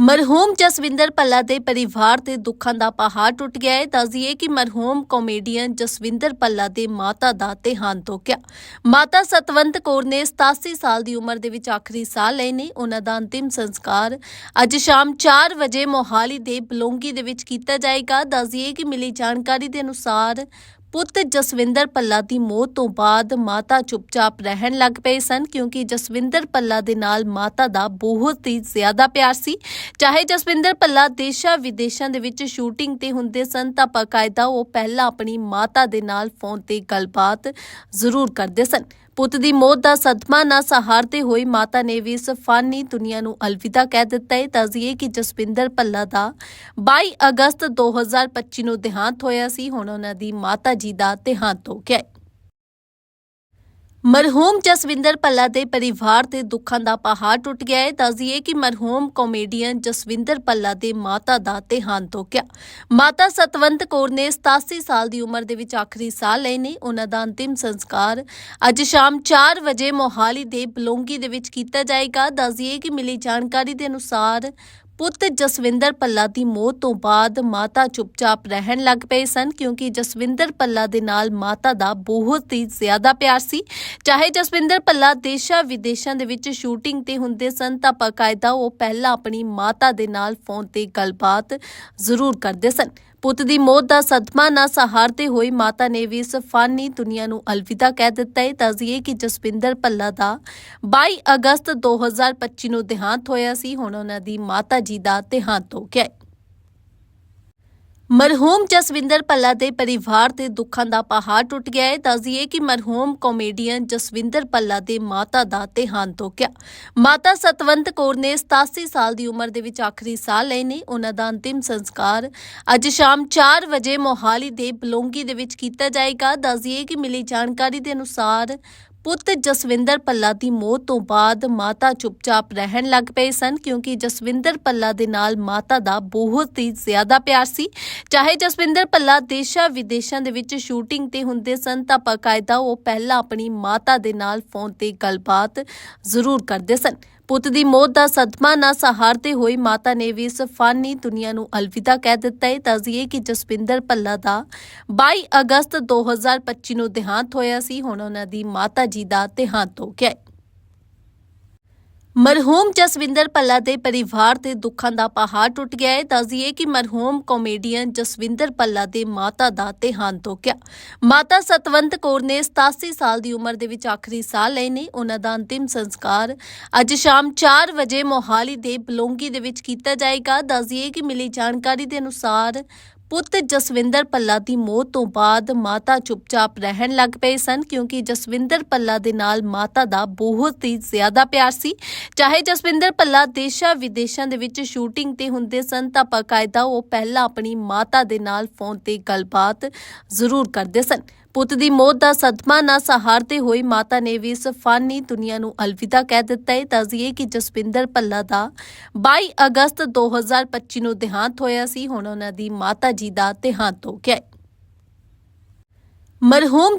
ਮਰਹੂਮ ਜਸਵਿੰਦਰ ਪੱਲਾ ਦੇ ਪਰਿਵਾਰ ਤੇ ਦੁੱਖਾਂ ਦਾ ਪਹਾੜ ਟੁੱਟ ਗਿਆ ਹੈ। ਦੱਸਦੀਏ ਕਿ ਮਰਹੂਮ ਕਾਮੇਡੀਅਨ ਜਸਵਿੰਦਰ ਪੱਲਾ ਦੇ ਮਾਤਾ ਦਾ ਦੇਹਾਂਤ ਹੋ ਗਿਆ। ਮਾਤਾ ਸਤਵੰਤ ਕੌਰ ਨੇ 87 ਸਾਲ ਦੀ ਉਮਰ ਦੇ ਵਿੱਚ ਆਖਰੀ ਸਾਹ ਲਏ ਨੇ। ਉਹਨਾਂ ਦਾ ਅੰਤਿਮ ਸੰਸਕਾਰ ਅੱਜ ਸ਼ਾਮ 4 ਵਜੇ ਮੋਹਾਲੀ ਦੇ ਬਲੋਂਗੀ ਦੇ ਵਿੱਚ ਕੀਤਾ ਜਾਏਗਾ। ਦੱਸਦੀਏ ਕਿ ਮਿਲੀ ਜਾਣਕਾਰੀ ਦੇ ਅਨੁਸਾਰ ਪੁੱਤ ਜਸਵਿੰਦਰ ਪੱਲਾ ਦੀ ਮੌਤ ਤੋਂ ਬਾਅਦ ਮਾਤਾ ਚੁੱਪਚਾਪ ਰਹਿਣ ਲੱਗ ਪਏ ਸਨ ਕਿਉਂਕਿ ਜਸਵਿੰਦਰ ਪੱਲਾ ਦੇ ਨਾਲ ਮਾਤਾ ਦਾ ਬਹੁਤ ਹੀ ਜ਼ਿਆਦਾ ਪਿਆਰ ਸੀ। ਚਾਹੇ ਜਸਵਿੰਦਰ ਪੱਲਾ ਦੇਸ਼ਾਂ ਵਿਦੇਸ਼ਾਂ ਦੇ ਵਿੱਚ ਸ਼ੂਟਿੰਗ ਤੇ ਹੁੰਦੇ ਸਨ ਤਾਂ ਬਕਾਇਦਾ ਉਹ ਪਹਿਲਾਂ ਆਪਣੀ ਮਾਤਾ ਦੇ ਨਾਲ ਫੋਨ ਤੇ ਗੱਲਬਾਤ ਜ਼ਰੂਰ ਕਰਦੇ ਸਨ। ਪੁੱਤ ਦੀ ਮੌਤ ਦਾ ਸਦਮਾ ਨਾ ਸਹਾਰਦੇ ਹੋਏ ਮਾਤਾ ਨੇ ਵੀ ਇਸ ਫਾਨੀ ਦੁਨੀਆ ਨੂੰ ਅਲਵਿਦਾ ਕਹਿ ਦਿੱਤਾ ਹੈ। ਦੱਸਦੀਏ ਕਿ ਜਸਵਿੰਦਰ ਭੱਲਾ ਦਾ 22 ਅਗਸਤ 2025 ਨੂੰ ਦੇਹਾਂਤ ਹੋਇਆ ਸੀ। ਹੁਣ ਉਹਨਾਂ ਦੀ ਮਾਤਾ ਜੀ ਦਾ ਦੇਹਾਂਤ ਹੋ ਗਿਆ ਹੈ। ਮਰਹੂਮ ਜਸਵਿੰਦਰ ਭੱਲਾ ਦੇ ਪਰਿਵਾਰ ਤੇ ਦੁੱਖਾਂ ਦਾ ਪਹਾੜ ਟੁੱਟ ਗਿਆ ਹੈ। ਦੱਸਦੀਏ ਕਿ ਮਰਹੂਮ ਕਾਮੇਡੀਅਨ ਜਸਵਿੰਦਰ ਭੱਲਾ ਦੇ ਮਾਤਾ ਦਾ ਦੇਹਾਂਤ ਹੋ ਗਿਆ। ਮਾਤਾ ਸਤਵੰਤ ਕੌਰ ਨੇ 87 ਸਾਲ ਦੀ ਉਮਰ ਦੇ ਵਿੱਚ ਆਖਰੀ ਸਾਹ ਲਏ ਨੇ। ਉਹਨਾਂ ਦਾ ਅੰਤਿਮ ਸੰਸਕਾਰ ਅੱਜ ਸ਼ਾਮ 4 ਵਜੇ ਮੋਹਾਲੀ ਦੇ ਬਲੋਂਗੀ ਦੇ ਵਿੱਚ ਕੀਤਾ ਜਾਏਗਾ। ਦੱਸਦੀਏ ਕਿ ਮਿਲੀ ਜਾਣਕਾਰੀ ਦੇ ਅਨੁਸਾਰ ਪੁੱਤ ਜਸਵਿੰਦਰ ਪੱਲਾ ਦੀ ਮੌਤ ਤੋਂ ਬਾਅਦ ਮਾਤਾ ਚੁੱਪਚਾਪ ਰਹਿਣ ਲੱਗ ਪਏ ਸਨ ਕਿਉਂਕਿ ਜਸਵਿੰਦਰ ਪੱਲਾ ਦੇ ਨਾਲ ਮਾਤਾ ਦਾ ਬਹੁਤ ਹੀ ਜ਼ਿਆਦਾ ਪਿਆਰ ਸੀ। ਚਾਹੇ ਜਸਵਿੰਦਰ ਪੱਲਾ ਦੇਸ਼ਾਂ ਵਿਦੇਸ਼ਾਂ ਦੇ ਵਿੱਚ ਸ਼ੂਟਿੰਗ ਤੇ ਹੁੰਦੇ ਸਨ ਤਾਂ ਬਕਾਇਦਾ ਉਹ ਪਹਿਲਾਂ ਆਪਣੀ ਮਾਤਾ ਦੇ ਨਾਲ ਫੋਨ ਤੇ ਗੱਲਬਾਤ ਜ਼ਰੂਰ ਕਰਦੇ ਸਨ। ਪੁੱਤ ਦੀ ਮੌਤ ਦਾ ਸਦਮਾ ਨਾ ਸਹਾਰਦੇ ਹੋਏ ਮਾਤਾ ਨੇ ਵੀ ਇਸ ਫਾਨੀ ਦੁਨੀਆ ਨੂੰ ਅਲਵਿਦਾ ਕਹਿ ਦਿੱਤਾ ਹੈ। ਦੱਸਦੀਏ ਕਿ ਜਸਵਿੰਦਰ ਭੱਲਾ ਦਾ 22 ਅਗਸਤ 2025 ਨੂੰ ਦੇਹਾਂਤ ਹੋਇਆ ਸੀ। ਹੁਣ ਉਹਨਾਂ ਦੀ ਮਾਤਾ ਜੀ ਦਾ ਦੇਹਾਂਤ ਹੋ ਗਿਆ ਹੈ। ਮਰਹੂਮ ਜਸਵਿੰਦਰ ਪੱਲਾ ਦੇ ਪਰਿਵਾਰ ਤੇ ਦੁੱਖਾਂ ਦਾ ਪਹਾੜ ਟੁੱਟ ਗਿਆ ਹੈ। ਦੱਸਦੀਏ ਕਿ ਮਰਹੂਮ ਕਾਮੇਡੀਅਨ ਜਸਵਿੰਦਰ ਪੱਲਾ ਦੇ ਮਾਤਾ ਦਾ ਦੇਹਾਂਤ ਹੋ ਗਿਆ। ਮਾਤਾ ਸਤਵੰਤ ਕੌਰ ਨੇ 87 ਸਾਲ ਦੀ ਉਮਰ ਦੇ ਵਿੱਚ ਆਖਰੀ ਸਾਹ ਲਏ ਨੇ। ਉਹਨਾਂ ਦਾ ਅੰਤਿਮ ਸੰਸਕਾਰ ਅੱਜ ਸ਼ਾਮ 4 ਵਜੇ ਮੋਹਾਲੀ ਦੇ ਬਲੋਂਗੀ ਦੇ ਵਿੱਚ ਕੀਤਾ ਜਾਏਗਾ। ਦੱਸਦੀਏ ਕਿ ਮਿਲੀ ਜਾਣਕਾਰੀ ਦੇ ਅਨੁਸਾਰ ਪੁੱਤ ਜਸਵਿੰਦਰ ਪੱਲਾ ਦੀ ਮੌਤ ਤੋਂ ਬਾਅਦ ਮਾਤਾ ਚੁੱਪਚਾਪ ਰਹਿਣ ਲੱਗ ਪਏ ਸਨ ਕਿਉਂਕਿ ਜਸਵਿੰਦਰ ਪੱਲਾ ਦੇ ਨਾਲ ਮਾਤਾ ਦਾ ਬਹੁਤ ਹੀ ਜ਼ਿਆਦਾ ਪਿਆਰ ਸੀ। ਚਾਹੇ ਜਸਵਿੰਦਰ ਪੱਲਾ ਦੇਸ਼ਾਂ ਵਿਦੇਸ਼ਾਂ ਦੇ ਵਿੱਚ ਸ਼ੂਟਿੰਗ ਤੇ ਹੁੰਦੇ ਸਨ ਤਾਂ ਬਕਾਇਦਾ ਉਹ ਪਹਿਲਾਂ ਆਪਣੀ ਮਾਤਾ ਦੇ ਨਾਲ ਫੋਨ ਤੇ ਗੱਲਬਾਤ ਜ਼ਰੂਰ ਕਰਦੇ ਸਨ। ਪੁੱਤ ਦੀ ਮੌਤ ਦਾ ਸਦਮਾ ਨਾ ਸਹਾਰਦੇ ਹੋਏ ਮਾਤਾ ਨੇ ਵੀ ਇਸ ਫਾਨੀ ਦੁਨੀਆ ਨੂੰ ਅਲਵਿਦਾ ਕਹਿ ਦਿੱਤਾ ਹੈ। ਦੱਸਦੀਏ ਕਿ ਜਸਵਿੰਦਰ ਭੱਲਾ ਦਾ 22 ਅਗਸਤ 2025 ਨੂੰ ਦੇਹਾਂਤ ਹੋਇਆ ਸੀ। ਹੁਣ ਉਹਨਾਂ ਦੀ ਮਾਤਾ ਜੀ ਦਾ ਦੇਹਾਂਤ ਹੋ ਗਿਆ ਹੈ। ਮਰਹੂਮ ਜਸਵਿੰਦਰ ਪੱਲਾ ਦੇ ਪਰਿਵਾਰ ਤੇ ਦੁੱਖਾਂ ਦਾ ਪਹਾੜ ਟੁੱਟ ਗਿਆ ਹੈ। ਦੱਸਦੀਏ ਕਿ ਮਰਹੂਮ ਕਾਮੇਡੀਅਨ ਜਸਵਿੰਦਰ ਪੱਲਾ ਦੇ ਮਾਤਾ ਦਾ ਦੇਹਾਂਤ ਹੋ ਗਿਆ। ਮਾਤਾ ਸਤਵੰਤ ਕੌਰ ਨੇ 87 ਸਾਲ ਦੀ ਉਮਰ ਦੇ ਵਿੱਚ ਆਖਰੀ ਸਾਹ ਲਏ ਨੇ। ਉਹਨਾਂ ਦਾ ਅੰਤਿਮ ਸੰਸਕਾਰ ਅੱਜ ਸ਼ਾਮ 4 ਵਜੇ ਮੋਹਾਲੀ ਦੇ ਬਲੋਂਗੀ ਦੇ ਵਿੱਚ ਕੀਤਾ ਜਾਏਗਾ। ਦੱਸਦੀਏ ਕਿ ਮਿਲੀ ਜਾਣਕਾਰੀ ਦੇ ਅਨੁਸਾਰ ਪੁੱਤ ਜਸਵਿੰਦਰ ਪੱਲਾ ਦੀ ਮੌਤ ਤੋਂ ਬਾਅਦ ਮਾਤਾ ਚੁੱਪਚਾਪ ਰਹਿਣ ਲੱਗ ਪਏ ਸਨ ਕਿਉਂਕਿ ਜਸਵਿੰਦਰ ਪੱਲਾ ਦੇ ਨਾਲ ਮਾਤਾ ਦਾ ਬਹੁਤ ਹੀ ਜ਼ਿਆਦਾ ਪਿਆਰ ਸੀ। ਚਾਹੇ ਜਸਵਿੰਦਰ ਪੱਲਾ ਦੇਸ਼ਾਂ ਵਿਦੇਸ਼ਾਂ ਦੇ ਵਿੱਚ ਸ਼ੂਟਿੰਗ ਤੇ ਹੁੰਦੇ ਸਨ ਤਾਂ ਬਕਾਇਦਾ ਉਹ ਪਹਿਲਾਂ ਆਪਣੀ ਮਾਤਾ ਦੇ ਨਾਲ ਫੋਨ ਤੇ ਗੱਲਬਾਤ ਜ਼ਰੂਰ ਕਰਦੇ ਸਨ। ਪੁੱਤ ਦੀ ਮੌਤ ਦਾ ਸਦਮਾ ਨਾ ਸਹਾਰਦੇ ਹੋਏ ਮਾਤਾ ਨੇ ਵੀ ਇਸ ਫਾਨੀ ਦੁਨੀਆ ਨੂੰ ਅਲਵਿਦਾ ਕਹਿ ਦਿੱਤਾ ਹੈ। ਦੱਸਦੀਏ ਕਿ ਜਸਵਿੰਦਰ ਭੱਲਾ ਦਾ 22 ਅਗਸਤ 2025 ਨੂੰ ਦੇਹਾਂਤ ਹੋਇਆ ਸੀ। ਹੁਣ ਉਹਨਾਂ ਦੀ ਮਾਤਾ ਜੀ ਦਾ ਦੇਹਾਂਤ ਹੋ ਗਿਆ ਮਰਹੂਮ